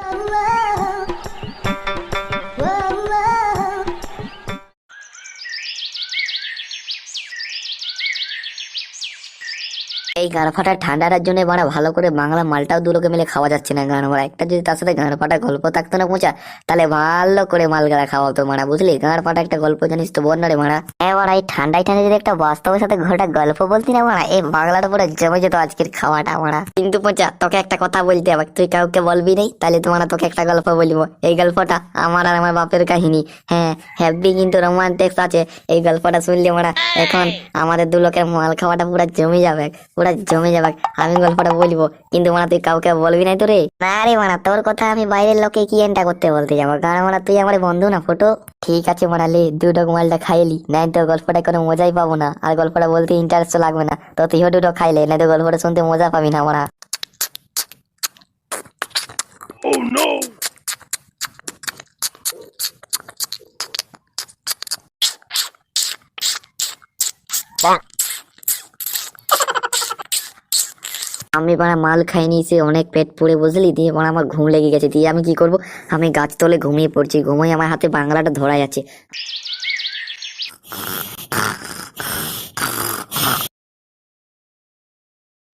Mama. এই গান ফাটা ঠান্ডাটার জন্য বাড়া ভালো করে বাংলা মালটাও দুলোকে মিলে খাওয়া যাচ্ছে না গান মারা। একটা যদি তার সাথে গান ফাটা গল্প থাকতো না পৌঁছা তাহলে ভালো করে মাল গাড়া খাওয়াতো মারা, বুঝলি? গান ফাটা একটা গল্প জানিস তো বল রে মারা এবার এই ঠান্ডায় ঠান্ডায় যদি একটা বাস্তবের সাথে ঘরটা গল্প বলতি না মারা, এই বাংলাটা পুরো জমে যেত আজকের খাওয়াটা মারা। কিন্তু পৌঁছা তোকে একটা কথা বলতে হবে, তুই কাউকে বলবি নেই, তাহলে তোমার তোকে একটা গল্প বলব। এই গল্পটা আমার আর আমার বাপের কাহিনী। হ্যাঁ হ্যাপি কিন্তু রোমান্টিক আছে, এই গল্পটা শুনলে মারা, এখন আমাদের দু লোকের মাল খাওয়াটা পুরো জমে যাবে পুরো জমে যাবে। আমি গল্পটা বলব কিন্তু মানে তুই কাউকে বলবি নাই তো রে? না রে মানা তোর কথা আমি বাইরের লোকে কি এনটা করতে বলতে যাব? কারণ মানে তুই আমার বন্ধু না ফটো। ঠিক আছে মানা লে দুটো মালটা খাইলি নাই তো গল্পটা কোনো মজাই পাবো না। আর গল্পটা বলতে ইন্টারেস্ট লাগবে না। তো তুইও দুটো খাইলে নাই তো গল্পটা শুনতে মজা পাবি না মারা। আমি মানে মাল খাই নিয়েছি অনেক পেট পুড়ে বুঝলি? দিয়ে মানে আমার ঘুম লেগে গেছে। দিয়ে আমি কি করব? আমি গাছ তলে ঘুমিয়ে পড়ছি। ঘুমিয়ে আমার হাতে বাংলাটা ধরা যাচ্ছে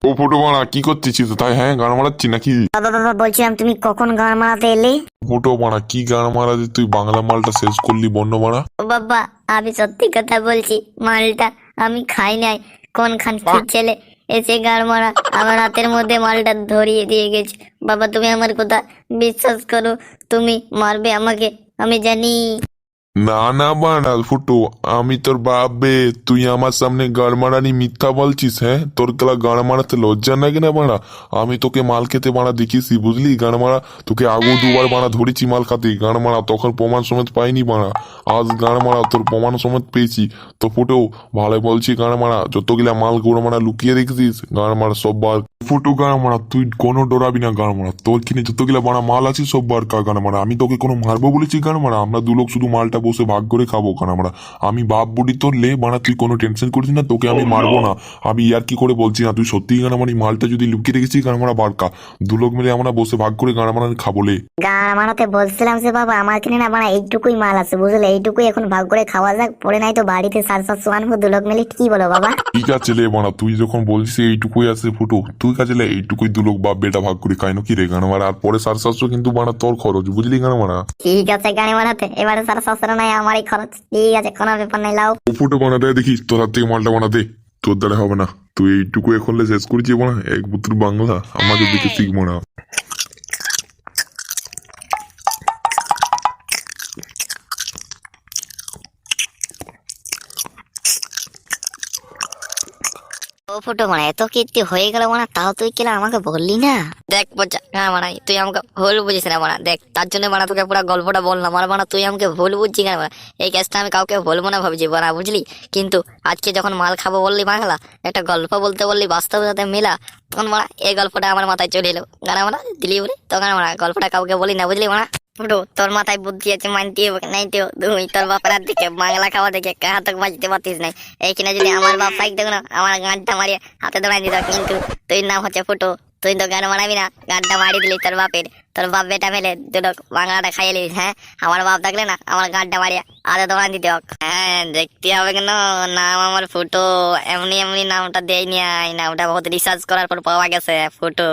ও ফটো মারা কি করতেছিস তাই হ্যাঁ গান মারাচ্ছি নাকি? বাবা বাবা বলছিলাম তুমি কখন গান মারাতে এলে? ফটো মারা কি গান মারা যে তুই বাংলা মালটা শেষ করলি বন্য মারা? ও বাবা আমি সত্যি কথা বলছি মালটা আমি খাই নাই। কোন খান ছেলে এসে গাড় মারা, আমার হাতের মধ্যে মালটা ধরিয়ে দিয়ে গেছে। বাবা, তুমি আমার কথা বিশ্বাস করো, তুমি মারবে আমাকে, আমি জানি। না না বানা ফুটো, আমি তোর বাপ বে, তুই আমার সামনে গাড় মারানি মিথ্যা বলছিস হ্যাঁ? তোর কেলা গাড় মারাতে লজ্জা নাকি না বাড়া আমি তোকে মাল খেতে বানা দেখিসি বুঝলি? গাড় মারা, তোকে আগু দুবার বানা ধরেছি মাল খাতে, গাড় মারা তখন প্রমাণ সমেত পাইনি বানা। আজ গাড় মারা তোর প্রমাণ সমেত পেয়েছি। তো ফুটো, ভালো বলছি গাড় মারা, যতগুলা মাল গোড় মারা লুকিয়ে রেখেছিস, গাড় মারা সব বার। ফুটো, গাড় মারা, তুই কোনো ডরাবি না গাড় মারা, তোর কিনে যতগুলা বানা মাল আছে সব বার কা গাড় মারা, আমি তোকে কোনো মারবো বলেছি গাড় মারা, আমরা দু লোক শুধু মালটা বসে ভাগ করে খাব গাড় আমরা। আমি বাপ বুড়ি তোর লে বানা তুই কোনো টেনশন করিস না তোকে আমি মারবো না। আমি ইয়ার কি করে বলছি না তুই সত্যি গান আমার এই মালটা যদি লুকিয়ে রেখেছিস গান মারা বারকা? দু লোক মিলে আমরা বসে ভাগ করে গান মারা খাব লে। গান বলছিলাম যে বাবা আমার কিনে না মানে এইটুকুই মাল আছে বুঝলে? এইটুকুই এখন ভাগ করে খাওয়া যাক পরে নাই তো বাড়িতে সার সাতশো আনব দু লোক মিলে কি বলো বাবা? ঠিক আছে লে বানা তুই যখন বলছিস এইটুকুই আছে ফুটো তুই কাছে লে এইটুকুই দু লোক বাপ বেটা ভাগ করে খাই না কি রে গান মারা? আর পরে সার সাতশো কিন্তু বানা তোর খরচ বুঝলি গান মারা? ঠিক আছে গাড়ি মারাতে এবারে সার সাতশো নাই আমারই খরচ ঠিক আছে, কোনো ব্যাপার নাই, লাও। ফুটো বানা দেয় দেখিস তোর হাত থেকে মালটা বানা দে তোর দ্বারা হবে না। তুই এইটুকু এখন শেষ করেছি বোনা, এক পুত্র বাংলা, আমাকে দিকে শিখব না। ও মানে এত কীর্তি হয়ে গেল মানে তাও তুই কিনা আমাকে বললি না? দেখ বোঝা, না মানে তুই আমাকে ভুল বুঝিস না মানে দেখ, তার জন্য মানে তোকে পুরো গল্পটা বললাম। আর মানে তুই আমাকে ভুল বুঝছি কেন মানে এই কেসটা আমি কাউকে বলব না ভাবছি বানা বুঝলি? কিন্তু আজকে যখন মাল খাব বললি বাংলা একটা গল্প বলতে বললি বাস্তবের সাথে মিলা, তখন মারা, এই গল্পটা আমার মাথায় চলে এলো। গানা মারা, দিলি বলে? তখন মারা, গল্পটা কাউকে বলি না, বুঝলি মারা? ফুটো তোর মাথায় বুদ্ধি আছে মানতে হবে নাই তো, তুই তোর বাপের থেকে বাংলা খাওয়া দেখে কাহাতক বাজতে পারতিস নাই? এইখানে যদি আমার বাপ পাইক দেখো না, আমার গানটা মারিয়ে হাতে ধরাই দিত কিন্তু তুই নাম হচ্ছে ফুটো। তুই তো গান মারাবি না, গানটা মারি দিলি তোর বাপের। তোর বাপ বেটা ফেলে, দুটো বাংলাটা খাইয়ে নিস হ্যাঁ? আমার বাপ থাকলে না, আমার গানটা মারিয়ে হাতে ধরাই দিতে। হোক হ্যাঁ দেখতে হবে কেন? নাম আমার ফুটো। এমনি এমনি নামটা দেয়নি আই, নামটা বহুত রিসার্চ করার পর পাওয়া গেছে, ফুটো।